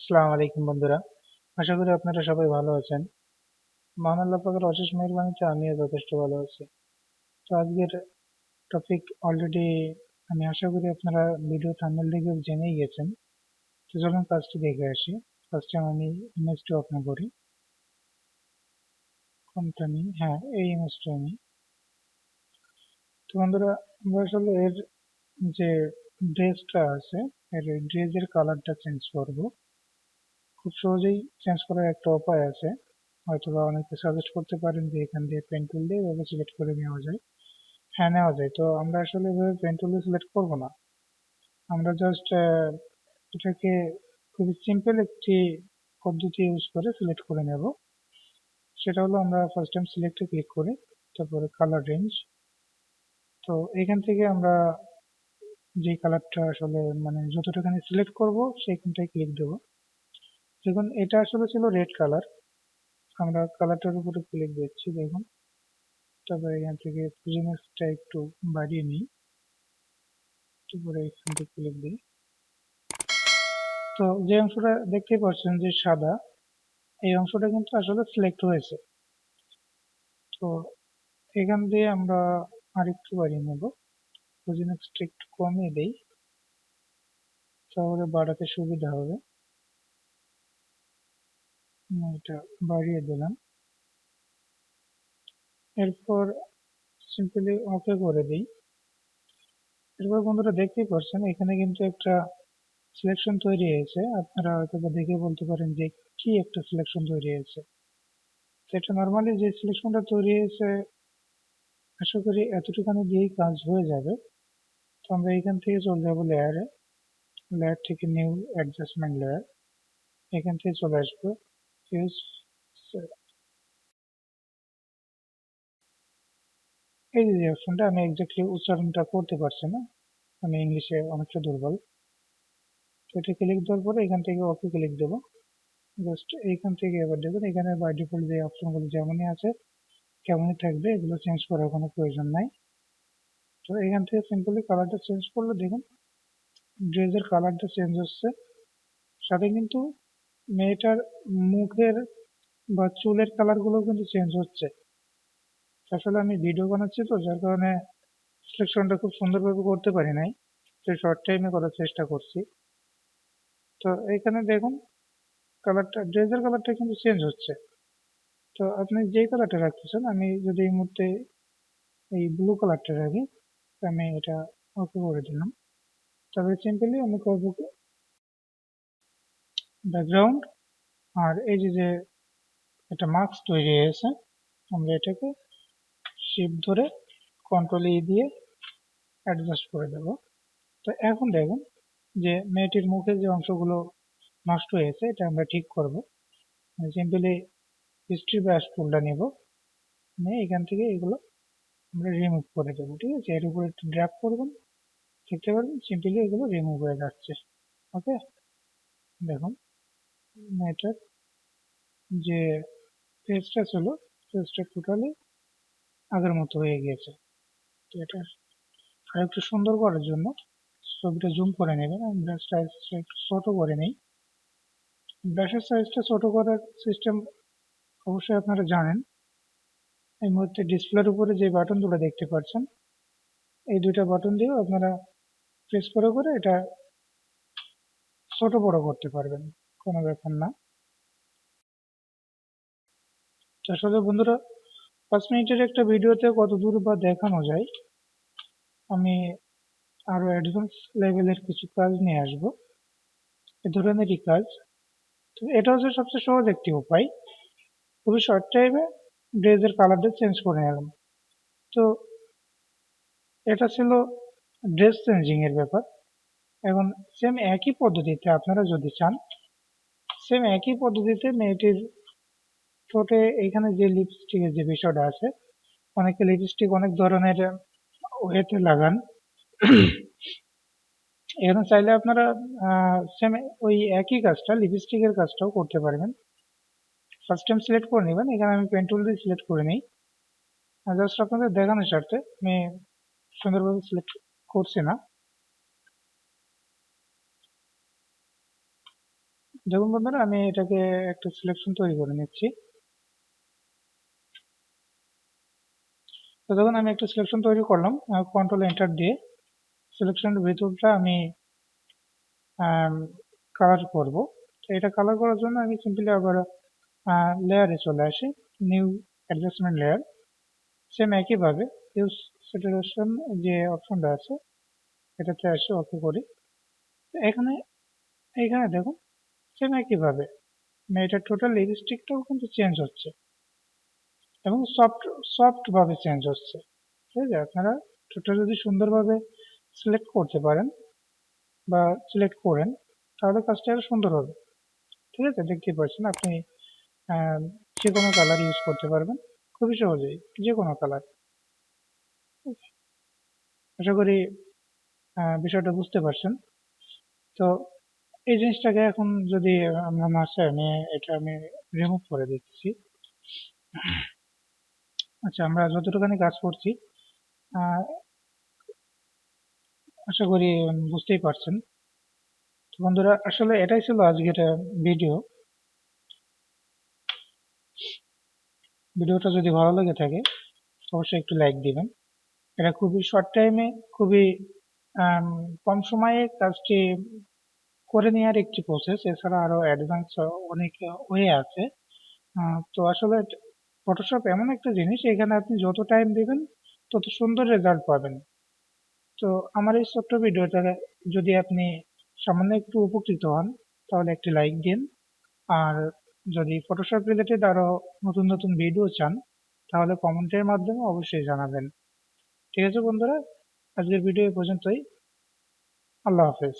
আসসালামু আলাইকুম বন্ধুরা। আশা করি আপনারা সবাই ভালো আছেন। মহান পাকের অশেষ মেহরবানিতে আমিও যথেষ্ট ভালো আছি। তো আজকের টপিক অলরেডি আমি আশা করি আপনারা ভিডিও থাম্বনেল দেখে জেনেই গেছেন। তো চলুন কাজটি দেখে আসি। ফার্স্টে আমি ইমেজটি ওপেন করি। কোনটা হ্যাঁ এই ইমেজটা আমি তো বন্ধুরা, আমরা আসলে এর যে ড্রেসটা আছে, এর ড্রেসের কালারটা চেঞ্জ করব। খুব সহজেই চেঞ্জ করার একটা উপায় আছে। হয়তো বা অনেকে সাজেস্ট করতে পারেন যে এখান দিয়ে পেন টুল দিয়ে এভাবে সিলেক্ট করে নেওয়া যায়। হ্যাঁ নেওয়া যায়। তো আমরা আসলে এভাবে পেন টুল দিয়ে সিলেক্ট করব না। আমরা জাস্ট এটাকে খুবই সিম্পল একটি পদ্ধতি ইউজ করে সিলেক্ট করে নেব। সেটা হলো আমরা ফার্স্ট টাইম সিলেক্টে ক্লিক করি, তারপরে কালার রেঞ্জ তো এখান থেকে আমরা যে কালারটা আসলে মানে যতটাখানি সিলেক্ট করব, সেইখানটায় ক্লিক দেবো। দেখুন, এটা আসলে ছিল রেড কালার আমরা কালারটার উপরে ক্লিক দিচ্ছি, দেখুন। তারপরে এখান থেকে প্রিজনেসটা একটু বাড়িয়ে নিই। তারপরে এখান থেকে ক্লিক দিই। তো যে অংশটা দেখতে পাচ্ছেন যে সাদা, এই অংশটা কিন্তু আসলে সিলেক্ট হয়েছে। তো এখান দিয়ে আমরা আরেকটু বাড়িয়ে নেব। প্রিজনেসটা একটু কমিয়ে দেই। তাহলে বাড়াতে সুবিধা হবে। এটা বাড়িয়ে দিলাম। এরপর সিম্পলি ওকে করে দিই। এরপর বন্ধুরা দেখতেই পাচ্ছেন, এখানে কিন্তু একটা সিলেকশন তৈরি হয়েছে। আপনারা হয়তো দেখে বলতে পারেন যে কি একটা সিলেকশন তৈরি হয়েছে। সেটা নর্মালি যে সিলেকশনটা তৈরি হয়েছে, আশা করি এতটুখানি দিয়েই কাজ হয়ে যাবে। তো আমরা এখান থেকে চলে যাব লেয়ারে লেয়ার থেকে নিউ অ্যাডজাস্টমেন্ট লেয়ার এখান থেকে চলে আসব। ইউজ এই যে অপশনটা আমি এক্স্যাক্টলি উচ্চারণটা করতে পারছি না। আমি ইংলিশে অনেকটা দুর্বল। তো এটা ক্লিক দেওয়ার পরে এখান থেকে ওকে ক্লিক দেবো। জাস্ট এইখান থেকে এবার দেখুন, এখানে বাই ডিফল্ট যে অপশনগুলো যেমনই আছে, কেমনই থাকবে, এগুলো চেঞ্জ করার কোনো প্রয়োজন নাই। তো এখান থেকে সিম্পলি কালারটা চেঞ্জ করলে দেখুন ড্রেসের কালারটা চেঞ্জ হচ্ছে। সাথে কিন্তু মেয়েটার মুখের বা চুলের কালারগুলো কিন্তু চেঞ্জ হচ্ছে। আসলে আমি ভিডিও বানাচ্ছি তো, যার কারণে সিলেকশনটা খুব সুন্দরভাবে করতে পারি নাই। তো শর্ট টাইমে করার চেষ্টা করছি। তো এখানে দেখুন কালারটা ড্রেসের কালারটা কিন্তু চেঞ্জ হচ্ছে। তো আপনি যেই কালারটা রাখতেছেন, আমি যদি এই মুহূর্তে এই ব্লু কালারটা রাখি, আমি এটা ওকে করে দিলাম। তারপরে সিম্পলি আমি করব ব্যাকগ্রাউন্ড আর এই যে যে একটা মার্কস তৈরি হয়েছে, আমরা এটাকে শিপ ধরে কন্ট্রোল ই দিয়ে অ্যাডজাস্ট করে দেব। তো এখন দেখুন যে মেয়েটির মুখে যে অংশগুলো নষ্ট হয়েছে, এটা আমরা ঠিক করব। সিম্পলি হিস্ট্রি ব্রাশ টুলটা নেব। নিয়ে এখান থেকে এগুলো আমরা রিমুভ করে দেবো, ঠিক আছে? এর উপরে একটু ড্র্যাপ করবেন। দেখতে পারবেন? সিম্পলি এগুলো রিমুভ হয়ে যাচ্ছে। ওকে দেখুন। মেয়েটার যে ফেসটা ছিল ফেসটা টোটালি আগের মতো হয়ে গিয়েছে। তো এটা আর একটু সুন্দর করার জন্য ছবিটা জুম করে নেবেন। আমি ব্রাশ সাইজটা একটু ছোট করে নেই। ব্রাশের সাইজটা ছোট করার সিস্টেম অবশ্যই আপনারা জানেন। এই মুহূর্তে ডিসপ্লের উপরে যে বাটন দুটো দেখতে পাচ্ছেন, এই দুইটা বাটন দিয়েও আপনারা প্রেস করে করে এটা ছোট বড় করতে পারবেন। কোনো ব্যাপার না। আসলে বন্ধুরা, পাঁচ মিনিটের একটা ভিডিওতে কত দূর বা দেখানো যায়, আমি আরও অ্যাডভান্স লেভেলের কিছু কাজ নিয়ে আসব। এ ধরনেরই কাজ। এটা হচ্ছে সবচেয়ে সহজ একটি উপায়। খুবই শর্ট টাইমে ড্রেসের কালারটা চেঞ্জ করে নিলাম। তো এটা ছিল ড্রেস চেঞ্জিং এর ব্যাপার। এখন সেম একই পদ্ধতিতে আপনারা যদি চান সেম একই পদ্ধতিতে মেয়েটির ঠোঁটে এখানে যে লিপস্টিকের যে বিষয়টা আছে অনেকে লিপস্টিক অনেক ধরনের ওয়েতে লাগান। এখানে চাইলে আপনারা সেম ওই একই কাজটা লিপস্টিকের কাজটাও করতে পারবেন। ফার্স্ট টাইম সিলেক্ট করে নেবেন এখানে আমি পেন টুল দিয়ে সিলেক্ট করে নিই। জাস্ট আপনাদের দেখানোর স্বার্থে আমি সুন্দরভাবে সিলেক্ট করছি না। দেখুন বন্ধুরা আমি এটাকে একটা সিলেকশন তৈরি করে নিচ্ছি। তো দেখুন আমি একটা সিলেকশন তৈরি করলাম কন্ট্রোল এন্টার দিয়ে সিলেকশনের ভিতরটা আমি কালার করব। এটা কালার করার জন্য আমি সিম্পলি আবার লেয়ারে চলে আসি নিউ অ্যাডজাস্টমেন্ট লেয়ার সেম একইভাবে ইউজ স্যাচুরেশন যে অপশনটা আছে, এটাতে আসে ওকে করি। এখানে এখানে দেখুন সেম একইভাবে মানে এটা টোটাল লিপস্টিকটাও কিন্তু চেঞ্জ হচ্ছে। এবং সফট সফট ভাবে চেঞ্জ হচ্ছে। ঠিক আছে? আপনারা টোটাল যদি সুন্দরভাবে সিলেক্ট করতে পারেন বা সিলেক্ট করেন, তাহলে কাজটা আরও সুন্দর হবে। ঠিক আছে? দেখতে পাচ্ছেন আপনি যে কোনো কালার ইউজ করতে পারবেন। খুবই সহজেই, যে কোনো কালার আশা করি বিষয়টা বুঝতে পারছেন। তো এই জিনিসটাকে এখন যদি আমরা মাসে আমি এটা আমি রিমুভ করে দিচ্ছি। আচ্ছা আমরা যতটুখানি কাজ করছি আশা করি বুঝতেই পারছেন। বন্ধুরা, আসলে এটাই ছিল আজকের ভিডিও ভিডিওটা যদি ভালো লেগে থাকে, অবশ্যই একটু লাইক দিবেন। এটা খুবই শর্ট টাইমে খুবই কম সময়ে কাজটি করে নেওয়ার একটি প্রসেস এছাড়া আরও অ্যাডভান্স অনেক ওয়ে আছে। তো আসলে ফটোশপ এমন একটা জিনিস, এখানে আপনি যত টাইম দেবেন, তত সুন্দর রেজাল্ট পাবেন। তো আমার এই ছোট্ট ভিডিওটা যদি আপনি সামান্য একটু উপকৃত হন, তাহলে একটি লাইক দিন। আর যদি ফটোশপ রিলেটেড আরও নতুন নতুন ভিডিও চান, তাহলে কমেন্টের মাধ্যমে অবশ্যই জানাবেন। ঠিক আছে বন্ধুরা, আজকের ভিডিও পর্যন্তই। আল্লাহ হাফেজ।